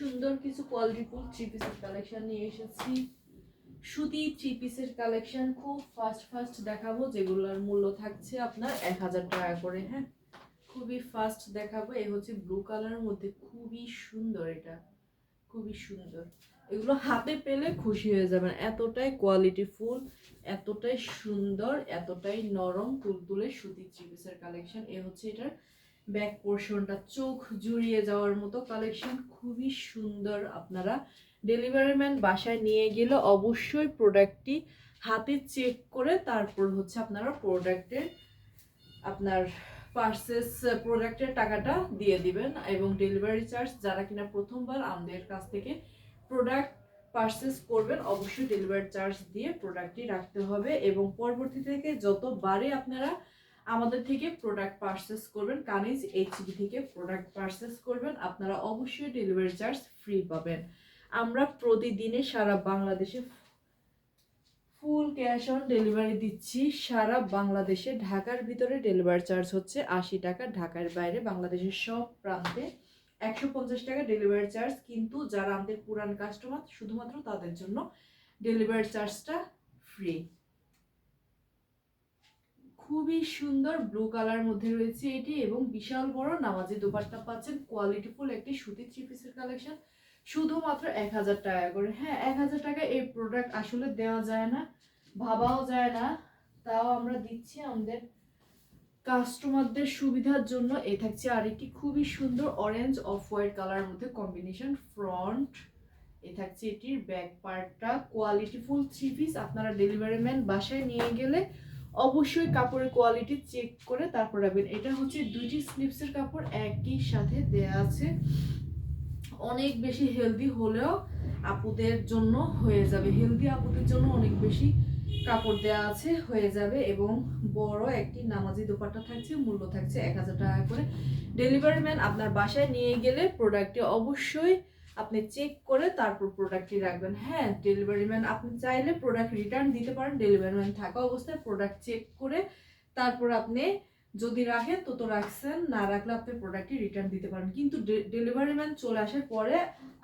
সুন্দর কিছু কোয়ালিটিফুল থ্রি পিসের কালেকশন নিয়ে এসেছি। সুতি থ্রি পিসের কালেকশন খুব ফাস্ট ফাস্ট দেখাবো, যেগুলোর মূল্য থাকছে আপনার এক হাজার টাকা করে হ্যাঁ? খুবই ফাস্ট দেখাবো এই হচ্ছে ব্লু কালারের মধ্যে খুবই সুন্দর এটা, খুবই সুন্দর। এগুলো হাতে পেলে খুশি হয়ে যাবেন, এতটাই কোয়ালিটি ফুল, এতটাই সুন্দর, এতটাই নরম তুলতুলে সুতি থ্রি পিসের কালেকশন এ হচ্ছে এটার ব্যাক পোর্শনটা চোখ জুড়িয়ে যাওয়ার মতো কালেকশন খুবই সুন্দর আপনারা ডেলিভারি ম্যান বাসায় নিয়ে গেলে অবশ্যই প্রোডাক্টটি হাতে চেক করে তারপর হচ্ছে আপনারা প্রোডাক্টের আপনার পার্সেস প্রোডাক্টের টাকাটা দিয়ে দিবেন এবং ডেলিভারি চার্জ যারা কিনা প্রথমবার আমাদের কাছ থেকে প্রোডাক্ট পার্সেস করবেন, অবশ্যই ডেলিভারি চার্জ দিয়ে প্রোডাক্টটি রাখতে হবে এবং পরবর্তী থেকে যতবারে আপনারা আমাদের থেকে প্রোডাক্ট পার্সেস করবেন। কানিজ এইচবি থেকে প্রোডাক্ট পার্সেস করবেন। আপনারা অবশ্যই ডেলিভারি চার্জ ফ্রি পাবেন। আমরা প্রতিদিনে সারা বাংলাদেশে ফুল ক্যাশ অন ডেলিভারি দিচ্ছি। সারা বাংলাদেশে ঢাকার ভিতরে ডেলিভারি চার্জ হচ্ছে আশি টাকা। ঢাকার বাইরে বাংলাদেশের সব প্রান্তে একশো পঞ্চাশ টাকা ডেলিভারি চার্জ কিন্তু যারা আমাদের পুরান কাস্টমার শুধুমাত্র তাদের জন্য ডেলিভারি চার্জটা ফ্রি খুবই সুন্দর ব্লু কালার মধ্যে রয়েছে এটি এবং বিশাল বড় নামাজি দোপাট্টা পাচ্ছেন। কোয়ালিটিফুল একটি সুতির থ্রি পিসের কালেকশন শুধুমাত্র এক হাজার টাকা করে। হ্যাঁ এক হাজার টাকা এই প্রোডাক্ট আসলে দেওয়া যায় না, ভাবাও যায় না। তাও আমরা দিচ্ছি আমাদের কাস্টমারদের সুবিধার জন্য। এ থাকছে আর একটি খুবই সুন্দর অরেঞ্জ অফ হোয়াইট কালার মধ্যে কম্বিনেশন ফ্রন্ট এ থাকছে এটির ব্যাক পার্টটা কোয়ালিটিফুল থ্রি পিস আপনারা ডেলিভারি ম্যান বাসায় নিয়ে গেলে অবশ্যই কাপড়ের কোয়ালিটি চেক করে তারপর রাখবেন। এটা হচ্ছে দুইটি স্লিপসের কাপড় একই সাথে দেয়া আছে। অনেক বেশি হেলদি হলেও আপুদের জন্য হয়ে যাবে। হেলদি আপুদের জন্য অনেক বেশি কাপড় দেওয়া আছে, হয়ে যাবে এবং বড় একটি নামাজি দোপাট্টা থাকছে, মূল্য থাকছে এক হাজার টাকা করে। ডেলিভারি ম্যান আপনার বাসায় নিয়ে গেলে প্রোডাক্টটি অবশ্যই আপনি চেক করে তারপর প্রোডাক্টটি রাখবেন। হ্যাঁ ডেলিভারি ম্যান আপনি চাইলে প্রোডাক্ট রিটার্ন দিতে পারেন। ডেলিভারি ম্যান থাকা অবস্থায় প্রোডাক্ট চেক করে তারপর আপনি যদি রাখেন, তো তো রাখছেন, না রাখলে আপনি প্রোডাক্টটি রিটার্ন দিতে পারেন। কিন্তু ডেলিভারি ম্যান চলে আসার পরে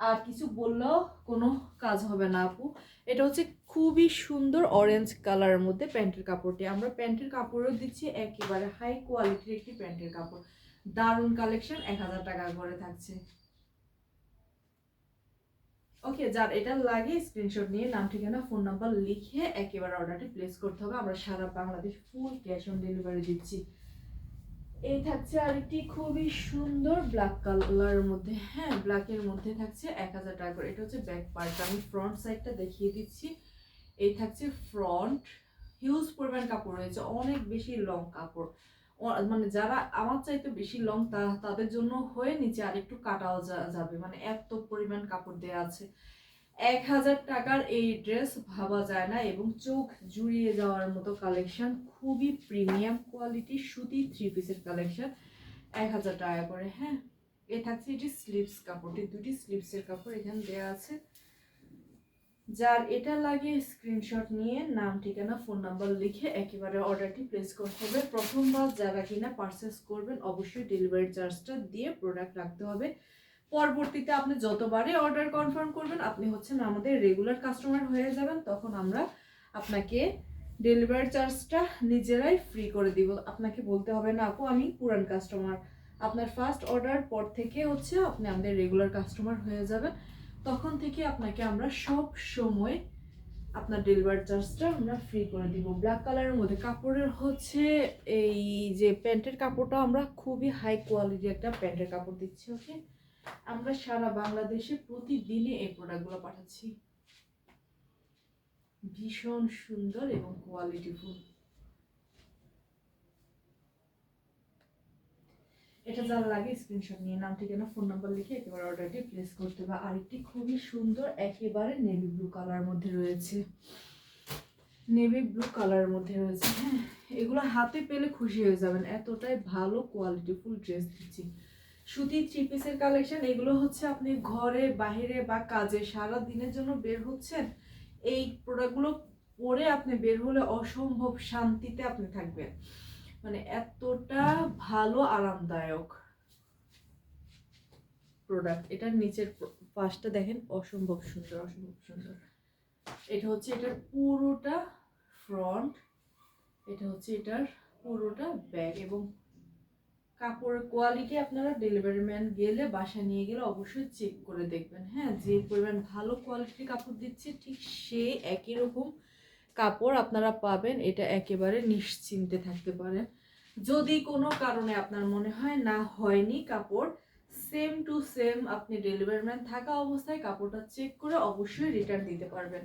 আর কিছু বললেও কোনো কাজ হবে না আপু। এটা হচ্ছে খুবই সুন্দর অরেঞ্জ কালারের মধ্যে প্যান্টের কাপড়টি। আমরা প্যান্টের কাপড়ও দিচ্ছি, একেবারে হাই কোয়ালিটির একটি প্যান্টের কাপড়। দারুণ কালেকশন এক হাজার টাকা করে থাকছে। ওকে যার এটা লাগে স্ক্রিনশট নিয়ে নাম, ঠিকানা ফোন নাম্বার লিখে একেবারে অর্ডারটি প্লেস করতে হবে। আমরা সারা Bangladesh full cash on delivery দিচ্ছি। এই থাকছে আরেকটি খুবই সুন্দর ব্ল্যাক কালারের মধ্যে। হ্যাঁ ব্ল্যাকের মধ্যে থাকছে এক হাজার টাকা করে। এটা হচ্ছে ব্যাক পার্ট আমি ফ্রন্ট সাইডটা দেখিয়ে দিচ্ছি। এই থাকছে ফ্রন্ট হিউজ পরিমাণ কাপড় রয়েছে, অনেক বেশি লং কাপড়। মানে যারা আমার চাইতে বেশি লং তাদের জন্য হয়ে নিচে আর একটু কাটাও যাবে। মানে এত পরিমাণ কাপড় দেওয়া আছে। এক হাজার টাকার এই ড্রেস ভাবা যায় না এবং চোখ জুড়িয়ে যাওয়ার মতো কালেকশন খুবই প্রিমিয়াম কোয়ালিটি সুতি থ্রি পিসের কালেকশন এক হাজার টাকা করে। হ্যাঁ এ থাকছে এটি স্লিপস কাপড়টি দুটি স্লিপসের কাপড় এখানে দেওয়া আছে। যার এটা লাগে স্ক্রিনশট নিয়ে নাম, ঠিকানা ফোন নাম্বার লিখে একেবারে অর্ডারটি প্লেস করতে হবে। প্রথমবার যারা কিনা পারচেস করবেন, অবশ্যই ডেলিভারি চার্জটা দিয়ে প্রোডাক্ট রাখতে হবে। পরবর্তীতে আপনি যতবারই অর্ডার কনফার্ম করবেন, আপনি হচ্ছেন আমাদের রেগুলার কাস্টমার হয়ে যাবেন, তখন আমরা আপনাকে ডেলিভারি চার্জটা নিজেরাই ফ্রি করে দিব। আপনাকে বলতে হবে, না আপু, আমি পুরান কাস্টমার আপনার ফার্স্ট অর্ডার পর থেকে হচ্ছে আপনি আমাদের রেগুলার কাস্টমার হয়ে যাবেন। তখন থেকে আপনাকে আমরা সব সময় আপনার ডেলিভারি চার্জটা আমরা ফ্রি করে দিব। ব্ল্যাক কালারের মধ্যে। কাপড়ের হচ্ছে এই যে প্যান্টের কাপড়টা আমরা খুবই হাই কোয়ালিটি একটা প্যান্টের কাপড় দিচ্ছি ওকে আমরা সারা বাংলাদেশে প্রতিদিনে এই প্রোডাক্টগুলো পাঠাচ্ছি। ভীষণ সুন্দর এবং কোয়ালিটিফুল এটা যার লাগে স্ক্রিনশট নিয়ে নাম ঠিকানা ফোন নাম্বার লিখে একেবারে অর্ডারটি প্লেস করতে হবে আরেকটি খুবই সুন্দর একেবারে নেভি ব্লু কালার মধ্যে রয়েছে। নেভি ব্লু কালারের মধ্যে রয়েছে হ্যাঁ। এগুলো হাতে পেলে খুশি হয়ে যাবেন, এতটাই ভালো কোয়ালিটি ফুল ড্রেস দিচ্ছি। সুতি থ্রি পিসের কালেকশন এগুলো হচ্ছে আপনি ঘরে বাইরে বা কাজে সারা দিনের জন্য বের হচ্ছেন, এই প্রোডাক্টগুলো পরে আপনি বের হলে অসম্ভব শান্তিতে আপনি থাকবেন। মানে এতটা ভালো আরামদায়ক প্রোডাক্ট এটার নিচের ফার্স্টটা দেখেন, অসম্ভব সুন্দর অসম্ভব সুন্দর। এটা হচ্ছে এটার পুরোটা ফ্রন্ট এটা হচ্ছে এটার পুরোটা ব্যাগ এবং কাপড়ের কোয়ালিটি আপনারা ডেলিভারি ম্যান গেলে, বাসায় নিয়ে গেলে অবশ্যই চেক করে দেখবেন। হ্যাঁ যে পরিমাণ ভালো কোয়ালিটির কাপড় দিচ্ছে, ঠিক সে একই রকম কাপড় আপনারা পাবেন, এটা একেবারে নিশ্চিন্তে থাকতে পারেন। যদি কোনো কারণে আপনার মনে হয় না হয়নি কাপড় সেম টু সেম আপনি ডেলিভারি ম্যান থাকা অবস্থায় কাপড়টা চেক করে অবশ্যই রিটার্ন দিতে পারবেন।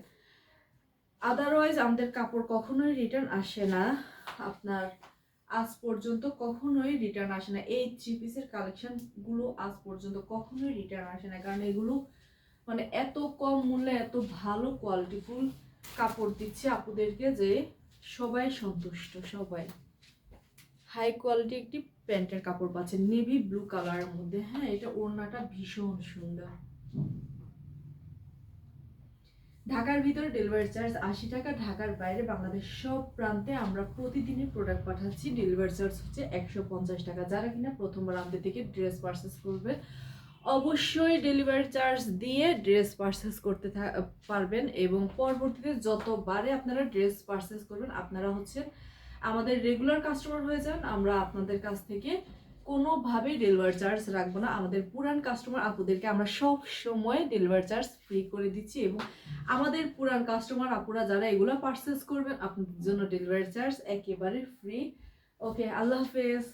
আদারওয়াইজ আমাদের কাপড় কখনোই রিটার্ন আসে না। আপনার আজ পর্যন্ত কখনোই রিটার্ন আসে না। এই থ্রি পিসের কালেকশানগুলো আজ পর্যন্ত কখনোই রিটার্ন আসে না। কারণ এগুলো মানে এত কম মূল্যে, এত ভালো কোয়ালিটিফুল কাপড় দিচ্ছে আপুদেরকে যে সবাই সন্তুষ্ট, সবাই। হাই কোয়ালিটি একটি প্যান্টের কাপড় পাচ্ছেন নেভি ব্লু কালারের মধ্যে। হ্যাঁ এটা ওড়নাটা ভীষণ সুন্দর। ঢাকার ভিতরে ডেলিভারি চার্জ আশি টাকা, ঢাকার বাইরে বাংলাদেশ সব প্রান্তে আমরা প্রতিদিনই প্রোডাক্ট পাঠাচ্ছি। ডেলিভারি চার্জ হচ্ছে একশো পঞ্চাশ টাকা। যারা কিনা প্রথমবার আমাদের থেকে ড্রেস পারচেস করবে অবশ্যই ডেলিভারি চার্জ দিয়ে ড্রেস পারচেস করতে পারবেন এবং পরবর্তীতে যতবারে আপনারা ড্রেস পারচেস করবেন, আপনারা হচ্ছে আমাদের রেগুলার কাস্টমার হয়ে যান। আমরা আপনাদের কাছ থেকে কোনোভাবেই ডেলিভারি চার্জ রাখব না। আমাদের পুরান কাস্টমার আপুদেরকে আমরা সব সময় ডেলিভারি চার্জ ফ্রি করে দিচ্ছি এবং আমাদের পুরান কাস্টমার আপুরা যারা এগুলো পারচেস করবেন, আপনাদের জন্য ডেলিভারি চার্জ একেবারে ফ্রি ওকে আল্লাহ হাফেজ।